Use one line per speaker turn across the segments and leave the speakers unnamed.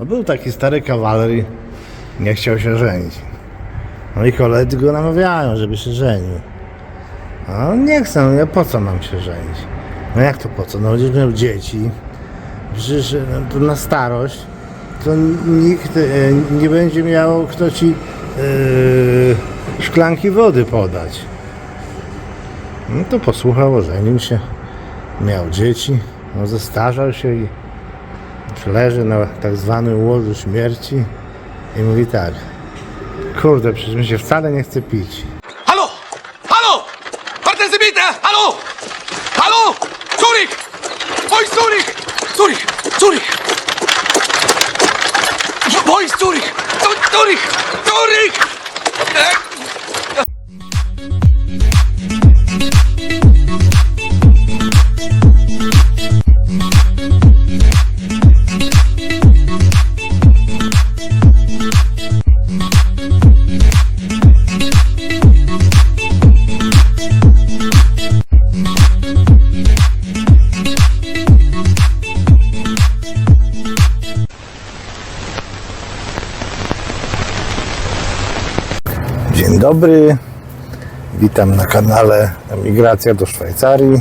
No był taki stary kawaler i nie chciał się żenić. No i koledzy go namawiają, żeby się żenił. A on nie chce, no ja po co mam się żenić? No jak to po co? No będziesz miał dzieci. Przecież no, to na starość to nikt e, nie będzie miał kto ci e, szklanki wody podać. No to posłuchał, ożenił się, miał dzieci, no zestarzał się i leży na tak zwanym łożu śmierci i mówi tak, kurde, przecież mi się wcale nie chce pić.
Warten Sie bitte! Hallo! Hallo! Zurich! Ist Zurich? Zurich! Zurich! Ist Zurich? Zu- Zurich! Zurich!
Dobry, witam na kanale Emigracja do Szwajcarii.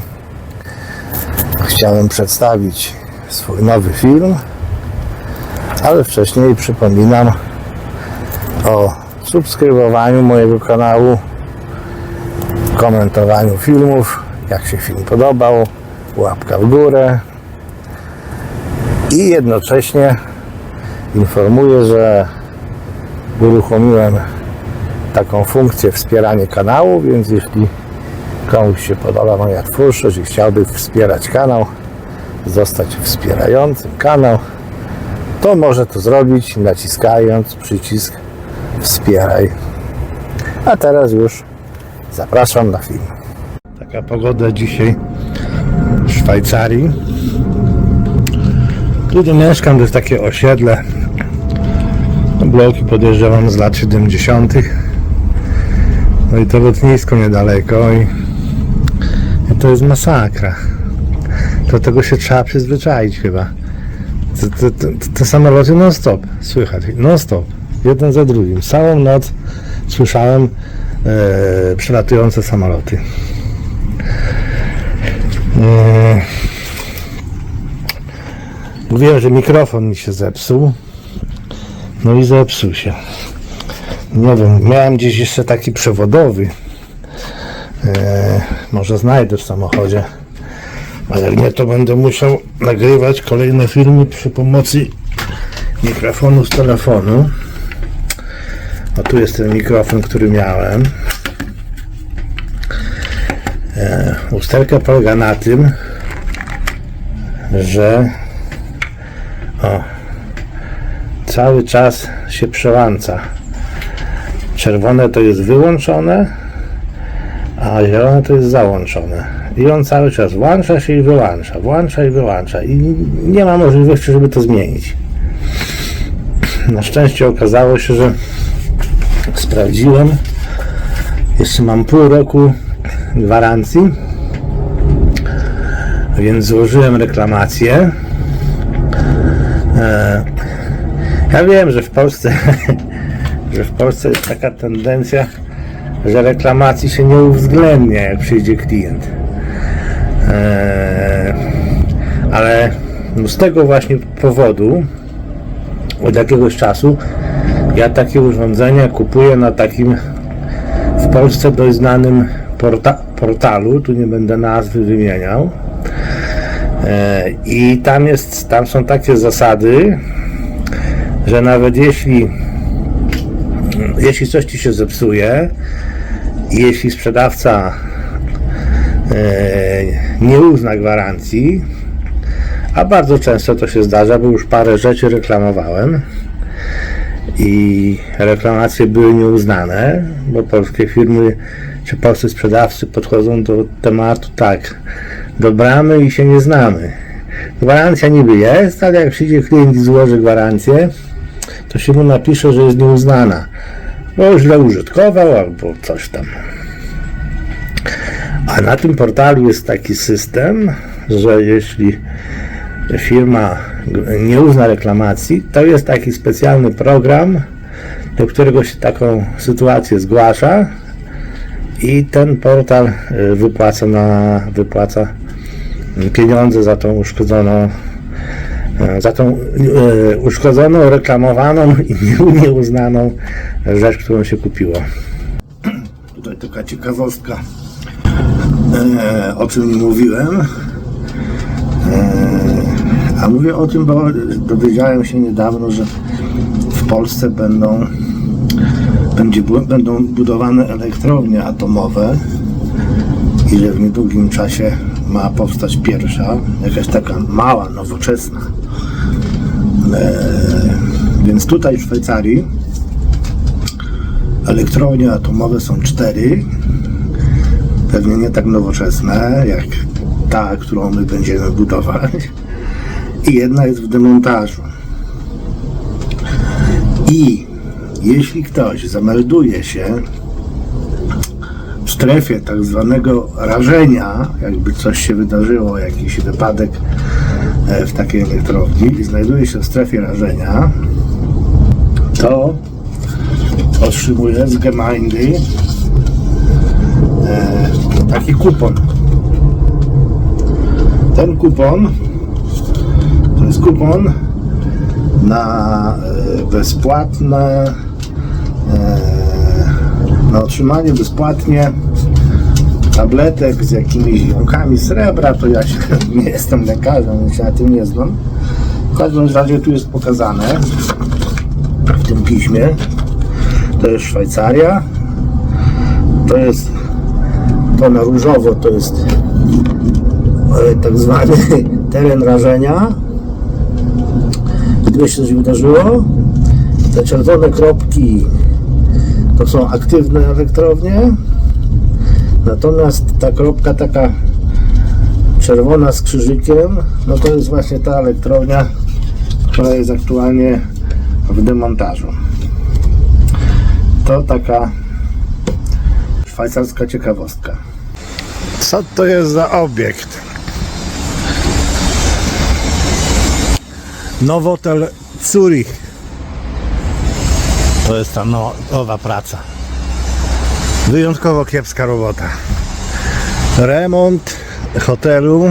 Chciałem przedstawić swój nowy film, ale wcześniej przypominam o subskrybowaniu mojego kanału, komentowaniu filmów, jak się film podobał, łapka w górę i jednocześnie informuję, że uruchomiłem taką funkcję wspieranie kanału, więc jeśli komuś się podoba moja twórczość i chciałby wspierać kanał, zostać wspierającym kanał, to może to zrobić naciskając przycisk wspieraj. A teraz już zapraszam na film. Taka pogoda dzisiaj w Szwajcarii. Tu gdzie mieszkam to jest takie osiedle. Bloki podejrzewam z lat 70. No i to lotnisko niedaleko i, i to jest masakra. Do tego się trzeba przyzwyczaić chyba. Te, te, te, te samoloty non stop, słychać, non stop, jeden za drugim. Całą noc słyszałem e, przelatujące samoloty. E, mówiłem, że mikrofon mi się zepsuł. No i zepsuł się. Nie wiem, miałem gdzieś jeszcze taki przewodowy. E, może znajdę w samochodzie. A jak nie, to będę musiał nagrywać kolejne filmy przy pomocy mikrofonu z telefonu. A tu jest ten mikrofon, który miałem. E, usterka polega na tym, że o, cały czas się przełącza. Czerwone to jest wyłączone, a zielone to jest załączone. I on cały czas włącza się i wyłącza, włącza i wyłącza. I nie ma możliwości, żeby to zmienić. Na szczęście okazało się, że sprawdziłem. Jeszcze mam pół roku gwarancji. Więc złożyłem reklamację. E, ja wiem, że w Polsce że w Polsce jest taka tendencja, że reklamacji się nie uwzględnia, jak przyjdzie klient. Eee, ale no z tego właśnie powodu od jakiegoś czasu ja takie urządzenia kupuję na takim w Polsce dość znanym porta portalu, tu nie będę nazwy wymieniał. Eee, I tam jest, tam są takie zasady, że nawet jeśli jeśli coś ci się zepsuje jeśli sprzedawca e, nie uzna gwarancji, a bardzo często to się zdarza, bo już parę rzeczy reklamowałem i reklamacje były nieuznane, bo polskie firmy czy polscy sprzedawcy podchodzą do tematu tak, do bramy i się nie znamy. Gwarancja niby jest, ale jak przyjdzie klient i złoży gwarancję, to się mu napisze, że jest nieuznana, bo źle użytkował albo coś tam. A na tym portalu jest taki system, że jeśli firma nie uzna reklamacji, to jest taki specjalny program, do którego się taką sytuację zgłasza i ten portal y, wypłaca, na, wypłaca pieniądze za tą uszkodzoną za tą e, uszkodzoną, reklamowaną i nie- nieuznaną rzecz, którą się kupiło. Tutaj taka ciekawostka, e, o czym mówiłem. E, a mówię o tym, bo dowiedziałem się niedawno, że w Polsce będą, będzie, będą budowane elektrownie atomowe i że w niedługim czasie ma powstać pierwsza, jakaś taka mała, nowoczesna. E, więc tutaj w Szwajcarii elektrownie atomowe są cztery, pewnie nie tak nowoczesne jak ta, którą my będziemy budować i jedna jest w demontażu. I jeśli ktoś zamelduje się w strefie tak zwanego rażenia, jakby coś się wydarzyło, jakiś wypadek w takiej elektrowni i znajduje się w strefie rażenia, to otrzymuje z Gemeinde e, taki kupon. Ten kupon to jest kupon na e, bezpłatne e, na otrzymanie bezpłatnie tabletek z jakimiś jąkami srebra, to ja się nie jestem lekarzem, więc się na tym nie znam. W każdym razie tu jest pokazane w tym piśmie. To jest Szwajcaria. To jest to na różowo to jest e, tak zwany teren rażenia. Gdyby się coś wydarzyło, te czerwone kropki to są aktywne elektrownie. Natomiast ta kropka taka czerwona z krzyżykiem, no to jest właśnie ta elektrownia, która jest aktualnie w demontażu. To taka szwajcarska ciekawostka. Co to jest za obiekt? Nowotel Zurich. To jest ta no- nowa praca. Wyjątkowo kiepska robota. Remont hotelu.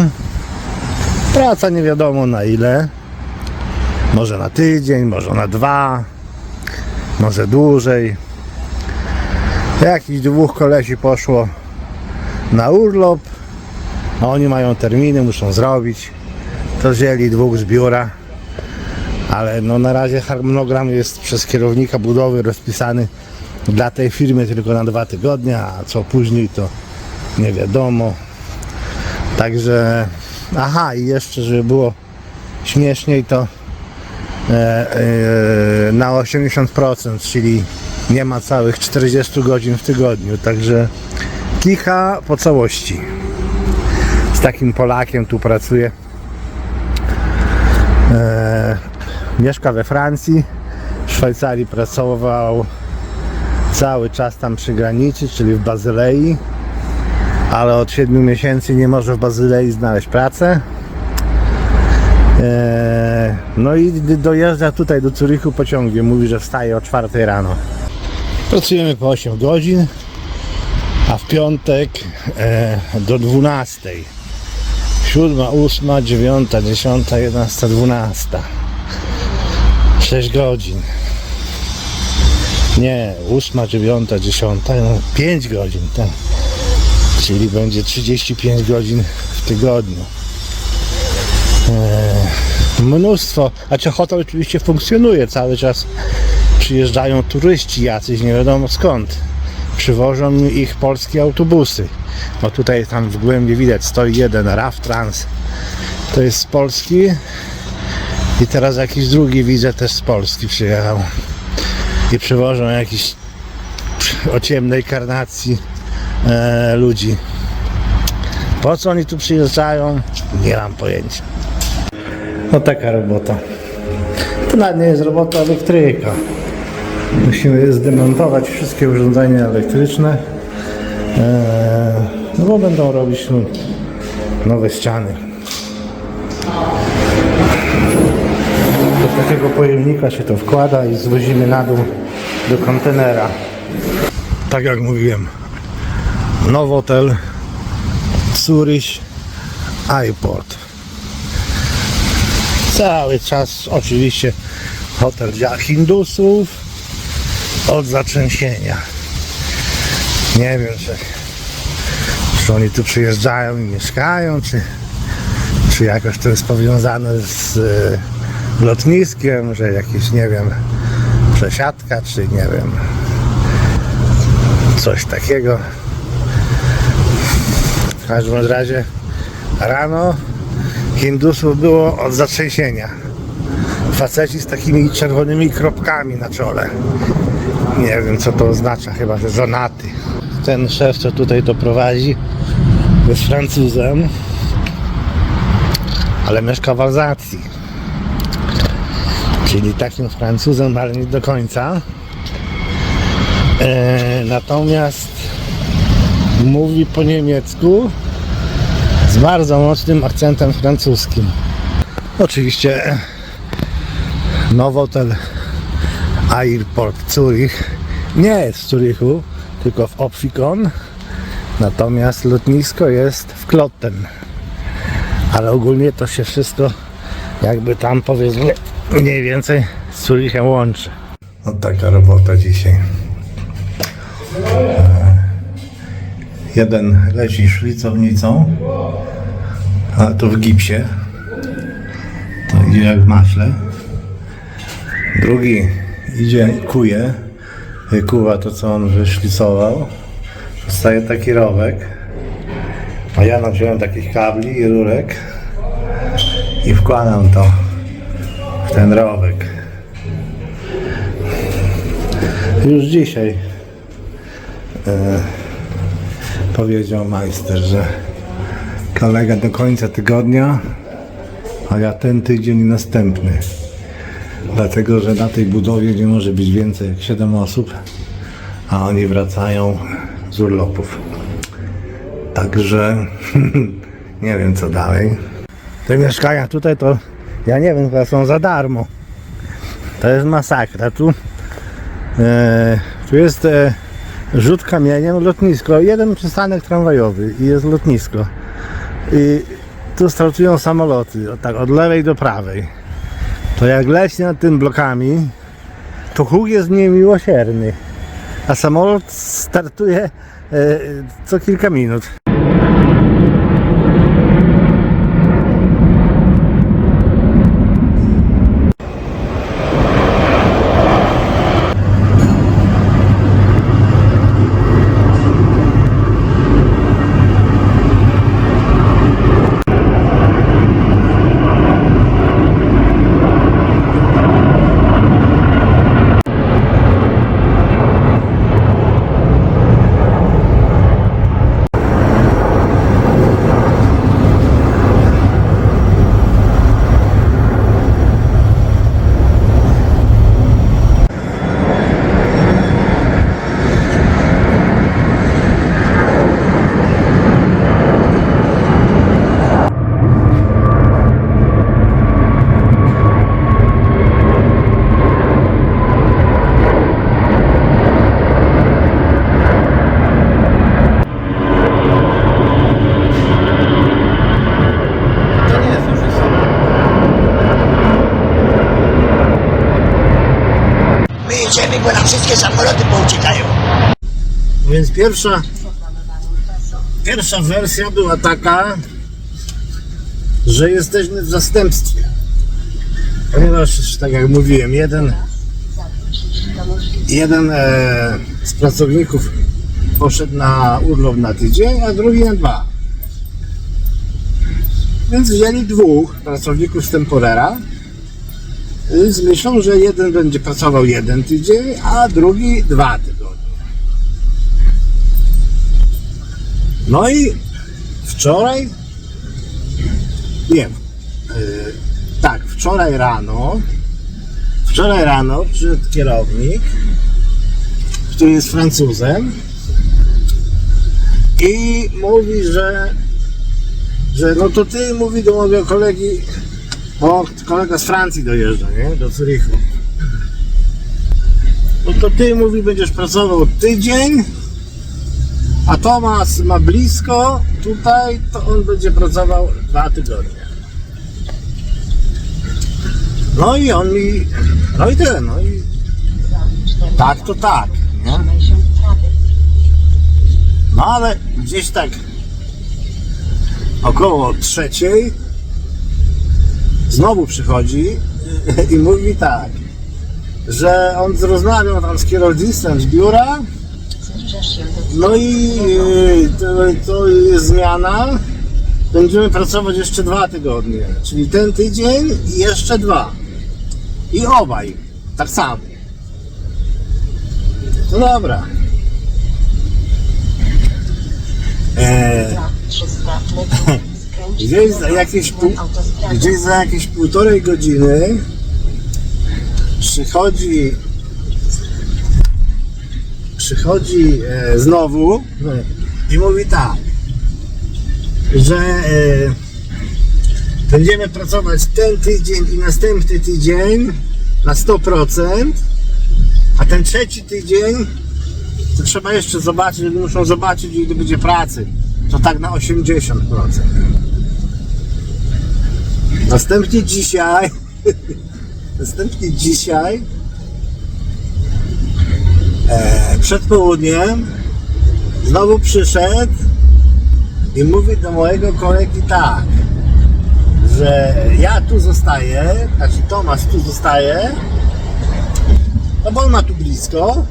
Praca nie wiadomo na ile. Może na tydzień, może na dwa, może dłużej. Jakichś dwóch kolesi poszło na urlop, a oni mają terminy, muszą zrobić. To wzięli dwóch z biura, ale no na razie harmonogram jest przez kierownika budowy rozpisany dla tej firmy tylko na dwa tygodnie, a co później to nie wiadomo. Także, aha, i jeszcze, żeby było śmieszniej, to e, e, na 80%, czyli nie ma całych 40 godzin w tygodniu, także kicha po całości. Z takim Polakiem tu pracuję. E, mieszka we Francji, w Szwajcarii pracował cały czas tam przy granicy, czyli w Bazylei, ale od 7 miesięcy nie może w Bazylei znaleźć pracy. Eee, no i dojeżdża tutaj do Zurichu pociągiem. Mówi, że wstaje o 4 rano. Pracujemy po 8 godzin, a w piątek e, do 12. 7, 8, 9, 10, 11, 12. 6 godzin. Nie, 8, 9, 10, no 5 godzin, tak. Czyli będzie 35 godzin w tygodniu. Eee, mnóstwo, a czy hotel oczywiście funkcjonuje cały czas. Przyjeżdżają turyści jacyś, nie wiadomo skąd. Przywożą ich polskie autobusy. Bo tutaj tam w głębi widać stoi jeden RAF Trans. To jest z Polski. I teraz jakiś drugi widzę też z Polski przyjechał. I przywożą jakiś o ciemnej karnacji e, ludzi. Po co oni tu przyjeżdżają? Nie mam pojęcia. No taka robota. To nawet nie jest robota elektryka. Musimy zdemontować wszystkie urządzenia elektryczne. e, No bo będą robić no, nowe ściany. Takiego pojemnika się to wkłada i zwozimy na dół do kontenera. Tak jak mówiłem, Nowotel Zurich Airport. Cały czas oczywiście hotel dla Hindusów od zatrzęsienia. Nie wiem, czy, czy oni tu przyjeżdżają i mieszkają, czy, czy jakoś to jest powiązane z lotniskiem, że jakieś, nie wiem, przesiadka, czy nie wiem, coś takiego. W każdym razie rano Hindusów było od zatrzęsienia. Faceci z takimi czerwonymi kropkami na czole. Nie wiem co to oznacza, chyba że żonaty. Ten szef, co tutaj to prowadzi, jest Francuzem, ale mieszka w Alzacji. Czyli takim Francuzem, ale nie do końca. E, natomiast mówi po niemiecku z bardzo mocnym akcentem francuskim. Oczywiście Nowotel Airport Zurich nie jest w Zurichu, tylko w Opfikon. Natomiast lotnisko jest w Kloten. Ale ogólnie to się wszystko jakby tam powiedzmy mniej więcej z Zurichem łączy. No taka robota dzisiaj. Jeden leci szlicownicą, a to w gipsie. To idzie jak w maśle. Drugi idzie i kuje. Kuwa to, co on wyszlicował. Zostaje taki rowek. A ja wziąłem takich kabli i rurek i wkładam to ten rowek. Już dzisiaj e, powiedział majster, że kolega do końca tygodnia, a ja ten tydzień i następny. Dlatego, że na tej budowie nie może być więcej jak 7 osób, a oni wracają z urlopów. Także nie wiem co dalej. Te mieszkania tutaj to ja nie wiem, chyba są za darmo. To jest masakra. Tu, e, tu jest e, rzut kamieniem, lotnisko, jeden przystanek tramwajowy i jest lotnisko. I tu startują samoloty, tak od lewej do prawej. To jak leci nad tym blokami, to huk jest niemiłosierny. A samolot startuje e, co kilka minut.
My jedziemy, bo nam wszystkie samoloty pouciekają.
Więc pierwsza, pierwsza wersja była taka, że jesteśmy w zastępstwie. Ponieważ, tak jak mówiłem, jeden, jeden e, z pracowników poszedł na urlop na tydzień, a drugi na dwa. Więc wzięli dwóch pracowników z temporera z myślą, że jeden będzie pracował jeden tydzień, a drugi dwa tygodnie. No i wczoraj, nie, yy, tak, wczoraj rano, wczoraj rano przyszedł kierownik, który jest Francuzem i mówi, że, że no to ty, mówi do mojego kolegi, O, kolega z Francji dojeżdża, nie? Do Zurichu. No to ty, mówi, będziesz pracował tydzień, a Tomas ma blisko tutaj, to on będzie pracował dwa tygodnie. No i on mi, no i tyle, no i tak to tak, nie? No ale gdzieś tak około trzeciej znowu przychodzi i mówi tak, że on rozmawiał tam z kierownictwem z biura, no i y, to, to jest zmiana. Będziemy pracować jeszcze dwa tygodnie, czyli ten tydzień i jeszcze dwa. I obaj, tak samo. No dobra. Eee, Gdzieś za jakieś pół, gdzieś za jakieś półtorej godziny przychodzi przychodzi e, znowu i mówi tak, że e, będziemy pracować ten tydzień i następny tydzień na 100%, a ten trzeci tydzień to trzeba jeszcze zobaczyć, muszą zobaczyć ile będzie pracy. To tak na 80%. Następnie dzisiaj, następnie dzisiaj, e, przed południem, znowu przyszedł i mówi do mojego kolegi tak, że ja tu zostaję, znaczy Tomasz tu zostaje, no bo on ma tu blisko,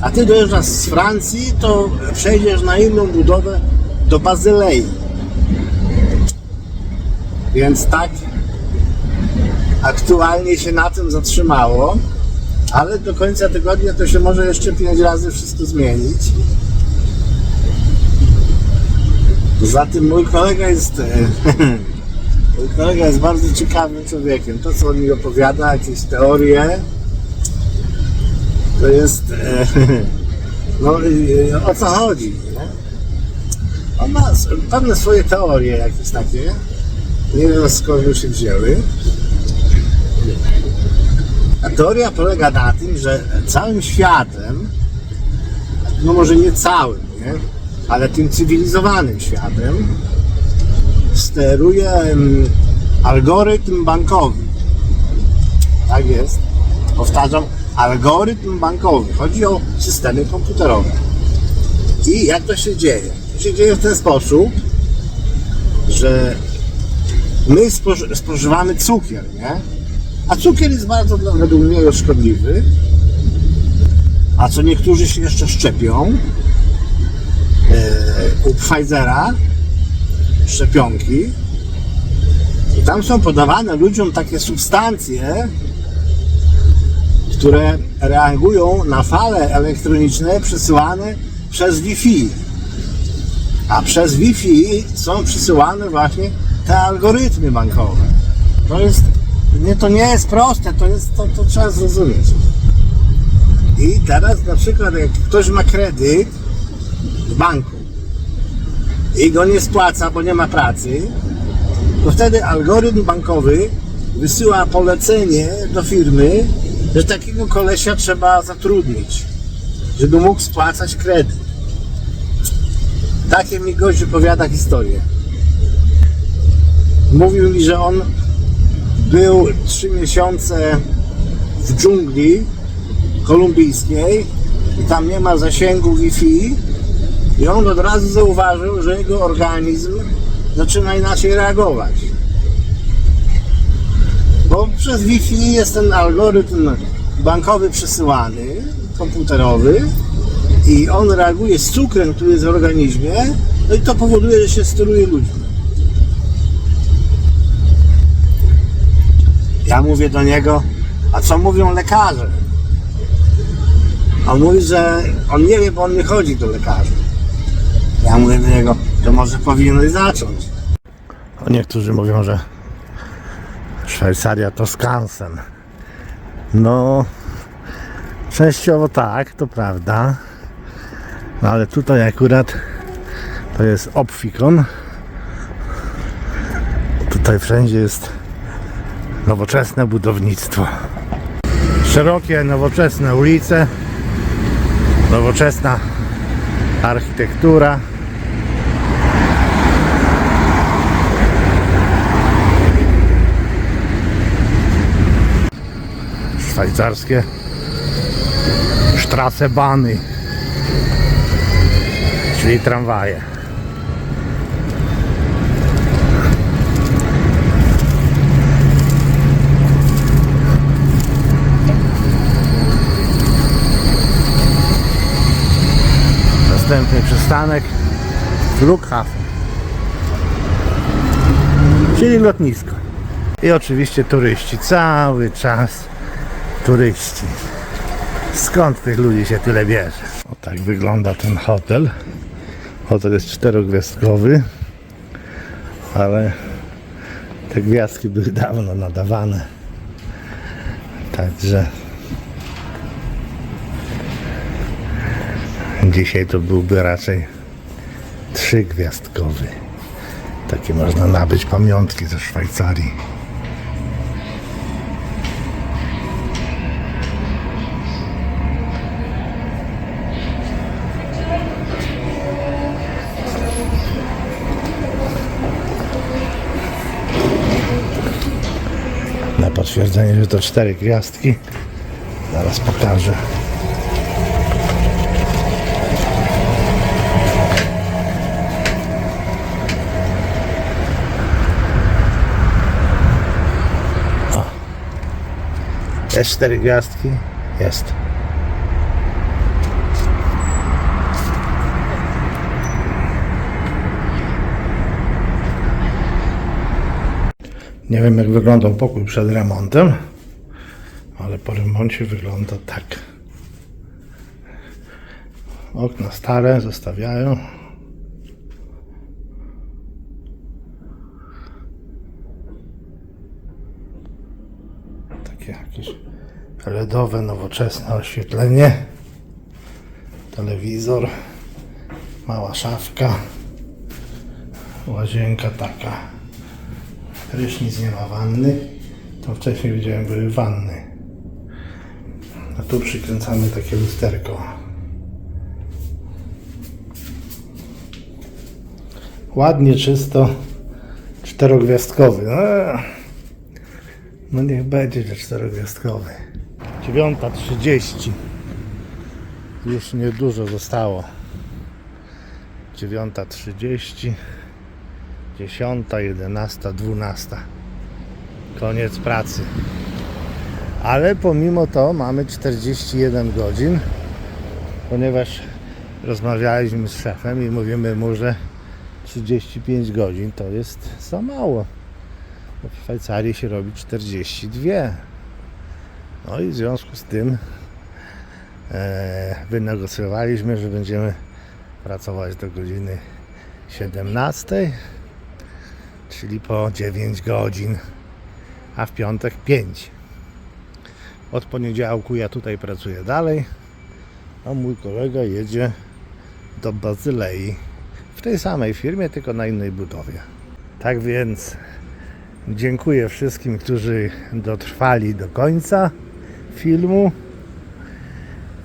a ty dojeżdżasz z Francji, to przejdziesz na inną budowę do Bazylei. Więc tak aktualnie się na tym zatrzymało, ale do końca tygodnia to się może jeszcze pięć razy wszystko zmienić. Poza tym mój kolega jest e, mój kolega jest bardzo ciekawym człowiekiem. To co on mi opowiada, jakieś teorie, to jest e, no o co chodzi, nie? On ma pewne swoje teorie jakieś takie. Nie wiem skąd już się wzięły. A teoria polega na tym, że całym światem, no może nie całym, nie? ale tym cywilizowanym światem steruje algorytm bankowy. Tak jest. Powtarzam, algorytm bankowy. Chodzi o systemy komputerowe. I jak to się dzieje? To się dzieje w ten sposób, że my spoży- spożywamy cukier, nie? A cukier jest bardzo według mnie szkodliwy. A co niektórzy się jeszcze szczepią e, u Pfizera szczepionki i tam są podawane ludziom takie substancje, które reagują na fale elektroniczne przesyłane przez Wi-Fi. A przez Wi-Fi są przysyłane właśnie te algorytmy bankowe. To jest, nie, to nie jest proste, to, jest, to, to trzeba zrozumieć. I teraz na przykład jak ktoś ma kredyt w banku i go nie spłaca, bo nie ma pracy, to wtedy algorytm bankowy wysyła polecenie do firmy, że takiego kolesia trzeba zatrudnić, żeby mógł spłacać kredyt. Takie mi gość opowiada historię. Mówił mi, że on był trzy miesiące w dżungli kolumbijskiej i tam nie ma zasięgu Wi-Fi i on od razu zauważył, że jego organizm zaczyna inaczej reagować. Bo przez Wi-Fi jest ten algorytm bankowy przesyłany, komputerowy i on reaguje z cukrem, który jest w organizmie, no i to powoduje, że się steruje ludźmi. Ja mówię do niego, a co mówią lekarze? On mówi, że on nie wie, bo on nie chodzi do lekarzy. Ja mówię do niego, to może powinieneś zacząć. Niektórzy mówią, że Szwajcaria to skansen. No, częściowo tak, to prawda. No ale tutaj akurat to jest obfikon. Tutaj wszędzie jest nowoczesne budownictwo. Szerokie, nowoczesne ulice, nowoczesna architektura. Szwajcarskie Straßebahny, czyli tramwaje. Następny przystanek Flughafen, czyli lotnisko. I oczywiście turyści, cały czas turyści. Skąd tych ludzi się tyle bierze? O tak wygląda ten hotel. Hotel jest czterogwiazdkowy, ale te gwiazdki były dawno nadawane. Także dzisiaj to byłby raczej trzygwiazdkowy. Takie można nabyć pamiątki ze Szwajcarii. Na potwierdzenie, że to cztery gwiazdki. Zaraz pokażę. Jest cztery gwiazdki? Jest. Nie wiem jak wyglądał pokój przed remontem, ale po remoncie wygląda tak. Okna stare zostawiają. Takie jakieś LEDowe, nowoczesne oświetlenie. Telewizor. Mała szafka. Łazienka taka Prysznic nie ma wanny. To wcześniej widziałem były wanny. A tu przykręcamy takie lusterko. Ładnie, czysto. Czterogwiazdkowy. Eee. No niech będzie, że czterogwiazdkowy. 9.30. Już niedużo zostało. 9.30. 10, 11, 12. Koniec pracy. Ale pomimo to mamy 41 godzin, ponieważ rozmawialiśmy z szefem i mówimy mu, że 35 godzin to jest za mało. W Szwajcarii się robi 42. No i w związku z tym e, wynegocjowaliśmy, że będziemy pracować do godziny 17 czyli po 9 godzin, a w piątek 5. Od poniedziałku ja tutaj pracuję dalej, a mój kolega jedzie do Bazylei w tej samej firmie, tylko na innej budowie. Tak więc dziękuję wszystkim, którzy dotrwali do końca filmu.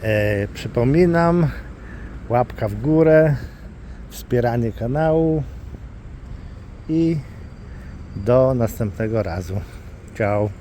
E, przypominam, łapka w górę, wspieranie kanału i do następnego razu. Ciao.